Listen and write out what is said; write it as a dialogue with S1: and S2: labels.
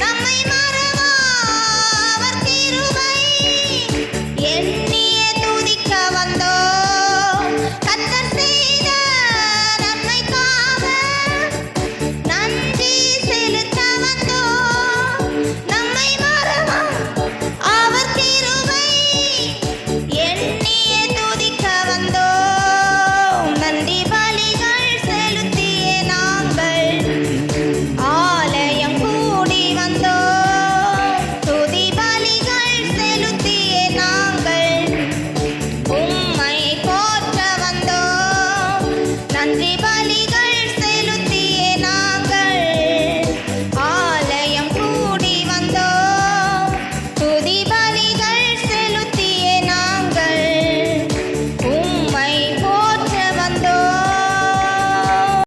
S1: நம்மை மாற